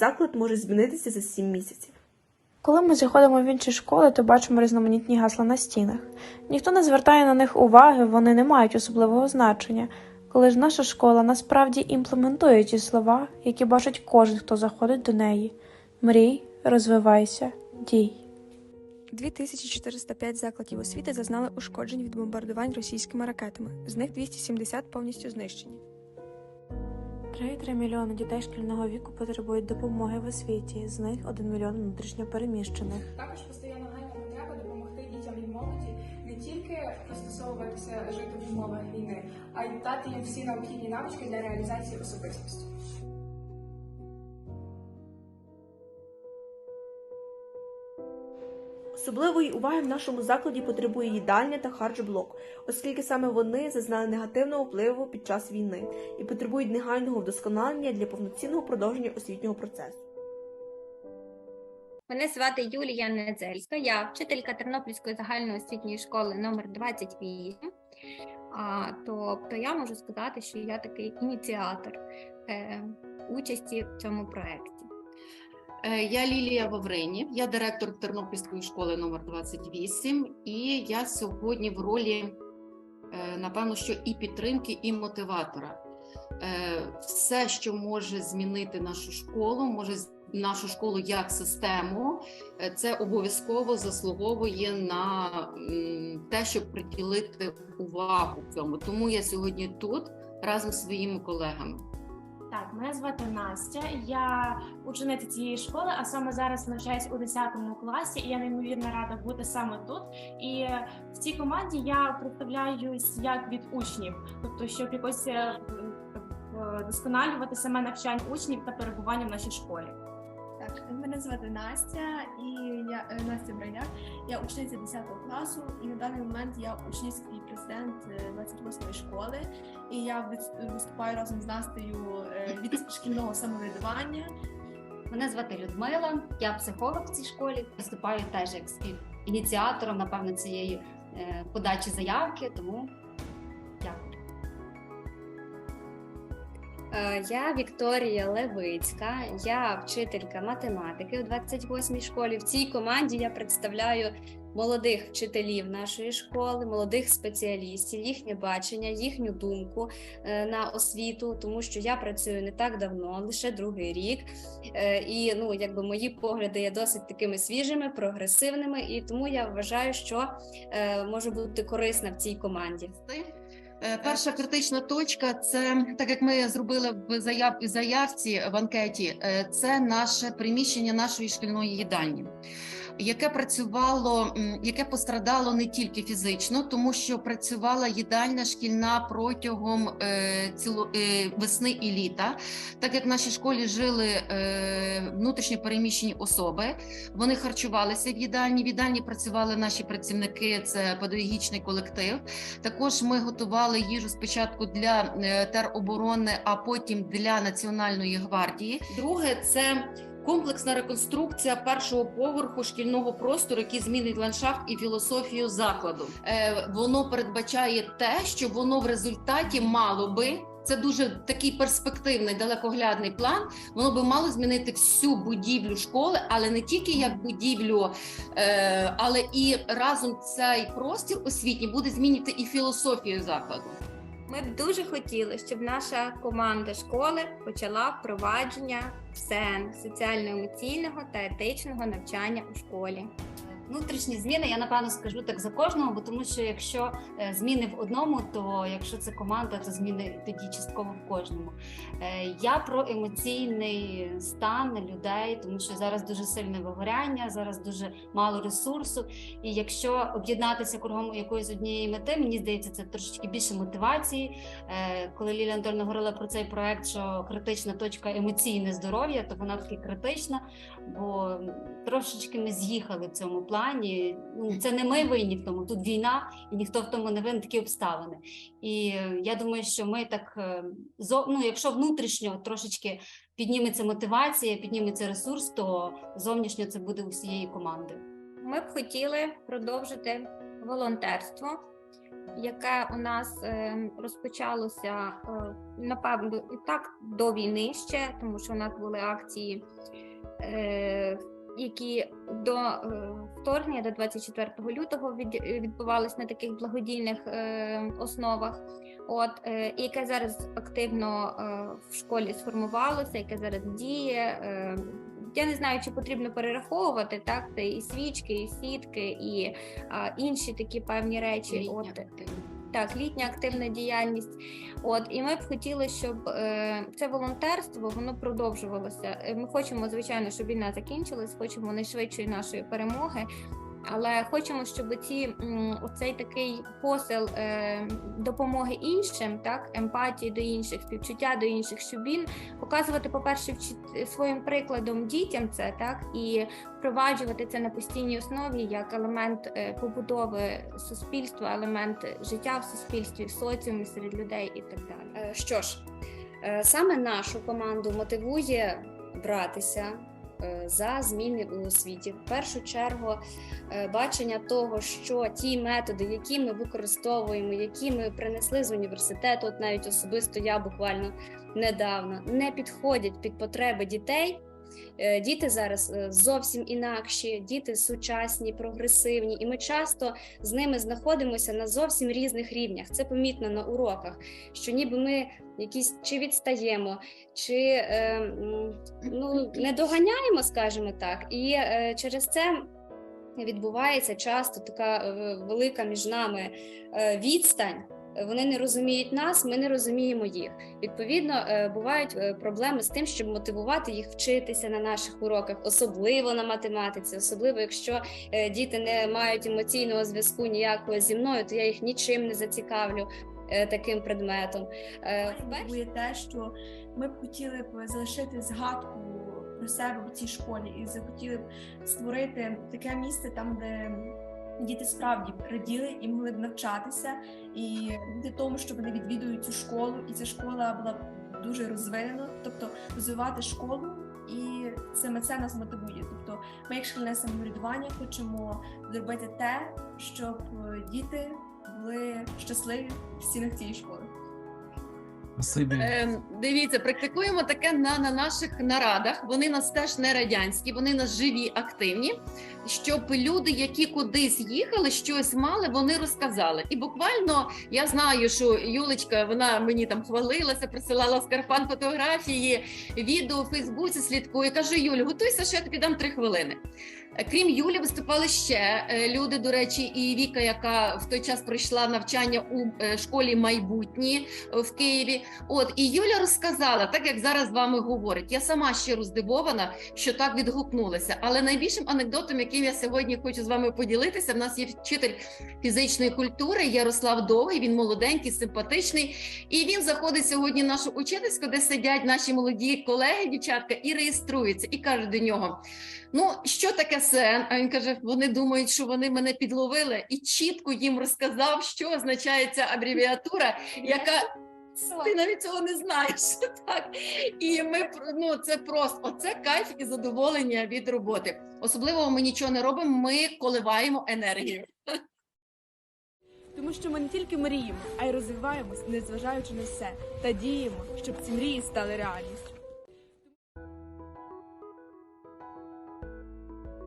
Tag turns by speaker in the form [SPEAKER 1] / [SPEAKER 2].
[SPEAKER 1] заклад може змінитися за 7 місяців.
[SPEAKER 2] Коли ми заходимо в інші школи, то бачимо різноманітні гасла на стінах. Ніхто не звертає на них уваги, вони не мають особливого значення. Коли ж наша школа насправді імплементує ті слова, які бачить кожен, хто заходить до неї: мрій, розвивайся, дій.
[SPEAKER 3] 2405 закладів освіти зазнали ушкоджень від бомбардувань російськими ракетами. З них 270 повністю знищені.
[SPEAKER 2] 3,3 мільйони дітей шкільного віку потребують допомоги в освіті, з них 1 мільйон внутрішньо переміщених.
[SPEAKER 4] Також постає нагальна потреба допомогти дітям і молоді не тільки пристосовуватися жити в умовах війни, а й дати їм всі необхідні навички для реалізації особистості.
[SPEAKER 1] Особливої уваги в нашому закладі потребує їдальня та харчблок, оскільки саме вони зазнали негативного впливу під час війни і потребують негайного вдосконалення для повноцінного продовження освітнього процесу.
[SPEAKER 5] Мене звати Юлія Недзельська, я вчителька Тернопільської загальноосвітньої школи номер 28. А, тобто я можу сказати, що я такий ініціатор е, участі в цьому проєкті.
[SPEAKER 6] Е, Я Лілія Вавренів, я директор Тернопільської школи номер 28 і я сьогодні в ролі, е, напевно, що і підтримки, і мотиватора. Е, Все, що може змінити нашу школу, може з- нашу школу як систему, це обов'язково заслуговує на те, щоб приділити увагу цьому. Тому я сьогодні тут разом зі своїми колегами.
[SPEAKER 7] Так, мене звати Настя. Я учениця цієї школи, а саме зараз навчаюсь у 10 класі, і я неймовірно рада бути саме тут. І в цій команді я представляюсь як від учнів, тобто, щоб якось досконалювати вдосконалювати саме навчання учнів та перебування в нашій школі.
[SPEAKER 8] Так, мене звати Настя, і я е, Настя Броняк. Я учениця 10 класу, і на даний момент я учнівський президент е, 28-ї школи. І я виступаю разом з Настею е, від шкільного самоврядування.
[SPEAKER 9] Мене звати Людмила, я психолог в цій школі. Виступаю теж як ініціатором, напевно, цієї е, подачі заявки, тому
[SPEAKER 5] Я Вікторія Левицька, я вчителька математики у 28-й школі. В цій команді я представляю молодих вчителів нашої школи, молодих спеціалістів, їхнє бачення, їхню думку е, на освіту, тому що я працюю не так давно, лише другий рік. Е, І ну, якби мої погляди є досить такими свіжими, прогресивними, і тому я вважаю, що е, можу бути корисна в цій команді.
[SPEAKER 6] Е, Перша критична точка це так як ми зробили в заяв заявці в анкеті. е, Це наше приміщення нашої шкільної їдальні, яке працювало, яке пострадало не тільки фізично, тому що працювала їдальня шкільна протягом е, ціло е, весни і літа. Так як в нашій школі жили е, внутрішньо переміщені особи, вони харчувалися в їдальні. В їдальні працювали наші працівники, це педагогічний колектив. Також ми готували їжу спочатку для тероборони, а потім для Національної гвардії. Друге це комплексна реконструкція першого поверху шкільного простору, який змінить ландшафт і філософію закладу. Е, Воно передбачає те, що воно в результаті мало би. Це дуже такий перспективний далекоглядний план. Воно би мало змінити всю будівлю школи, але не тільки як будівлю, е, але і разом цей простір освітній буде змінювати і філософію закладу.
[SPEAKER 5] Ми б дуже хотіли, щоб наша команда школи почала впровадження СЕН соціально-емоційного та етичного навчання у школі.
[SPEAKER 9] Внутрішні зміни, я напевно скажу так за кожного, бо тому що якщо е, зміни в одному, то якщо це команда, то зміни тоді частково в кожному. Е, Я про емоційний стан людей, тому що зараз дуже сильне вигоряння, зараз дуже мало ресурсу. І якщо об'єднатися кругом якоїсь однієї мети, мені здається, це трошечки більше мотивації. Е, Коли Лілія Анатольовна говорила про цей проект, що критична точка емоційне здоров'я, то вона таки критична, бо трошечки ми з'їхали в цьому плані. Ну, це не ми винні в тому. Тут війна, і ніхто в тому не винен такі обставини. І я думаю, що ми так е, ну, якщо внутрішньо трошечки підніметься мотивація, підніметься ресурс, то зовнішньо це буде у всієї команди.
[SPEAKER 5] Ми б хотіли продовжити волонтерство.
[SPEAKER 10] яке у нас е, розпочалося е, напевно і так до війни ще, тому що у нас були акції, е, які до е, вторгнення, до 24 лютого відбувалися на таких благодійних е, основах. От е, і яке зараз активно в школі сформувалося, яке зараз діє. Я не знаю, чи потрібно перераховувати так. Це і свічки, і сітки, і а, інші такі певні речі.
[SPEAKER 6] Літня
[SPEAKER 10] От
[SPEAKER 6] активність.
[SPEAKER 10] Так, літня активна діяльність. От і ми б хотіли, щоб е, це волонтерство воно продовжувалося. Ми хочемо, звичайно, щоб війна закінчилась, хочемо найшвидшої нашої перемоги. Але хочемо, щоб ці м, оцей такий посил е, допомоги іншим, так емпатії до інших, співчуття до інших, щоб він показувати, по-перше, вчит- своїм прикладом дітям це так і впроваджувати це на постійній основі як елемент е, побудови суспільства, елемент життя в суспільстві, в соціумі серед людей і так далі.
[SPEAKER 5] Е, Що ж, саме нашу команду мотивує братися за зміни у освіті. В першу чергу, е, бачення того, що ті методи, які ми використовуємо, які ми принесли з університету, от навіть особисто я буквально недавно, не підходять під потреби дітей. Е, Діти зараз е, зовсім інакші, діти сучасні, прогресивні, і ми часто з ними знаходимося на зовсім різних рівнях. Це помітно на уроках, що ніби ми якісь чи відстаємо, чи е, ну, не доганяємо, скажімо так, і через це. Відбувається часто така велика між нами відстань. Вони не розуміють нас, ми не розуміємо їх. Відповідно, е, бувають е, проблеми з тим, щоб мотивувати їх вчитися на наших уроках, особливо на математиці, особливо якщо е, діти не мають емоційного зв'язку ніякого зі мною, то я їх нічим не зацікавлю таким предметом. Е,
[SPEAKER 8] те, що ми б хотіли б залишити згадку про себе в цій школі і захотіли б створити таке місце там, де діти справді раділи і могли б навчатися, і бути тому, що вони відвідують цю школу, і ця школа була дуже розвинена, тобто розвивати школу. І саме це нас мотивує. Тобто, ми, як шкільне самоврядування, хочемо зробити те, щоб е, діти були щасливі в стінах цієї школи.
[SPEAKER 6] Ем, Дивіться, практикуємо таке на, на наших нарадах. Вони нас теж не радянські, вони нас живі, активні. Щоб люди, які кудись їхали, щось мали, вони розказали. І буквально я знаю, що Юлечка вона мені там хвалилася, присилала з Карпан фотографії, відео у Фейсбуці слідкує. Каже: Юль, готуйся, що я тобі дам три хвилини. Е, Крім Юлі, виступали ще е, люди. До речі, і Віка, яка в той час пройшла навчання у е, школі майбутні е, в Києві. От і Юля розказала, так як зараз з вами говорить. Я сама щиро здивована, що так відгукнулася. Але найбільшим анекдотом, яким я сьогодні хочу з вами поділитися, в нас є вчитель фізичної культури Ярослав Довгий. Він молоденький, симпатичний. І він заходить сьогодні в нашу учительську, де сидять наші молоді колеги, дівчатка, і реєструються, і каже до нього: Ну, що таке СЕН? А він каже: вони думають, що вони мене підловили, і чітко їм розказав, що означає ця абревіатура, яка ти навіть цього не знаєш. Так і ми ну це просто оце кайф і задоволення від роботи. Особливо ми нічого не робимо. Ми коливаємо енергію.
[SPEAKER 1] Тому що ми не тільки мріємо, а й розвиваємось, незважаючи на все, та діємо, щоб ці мрії стали реальністю.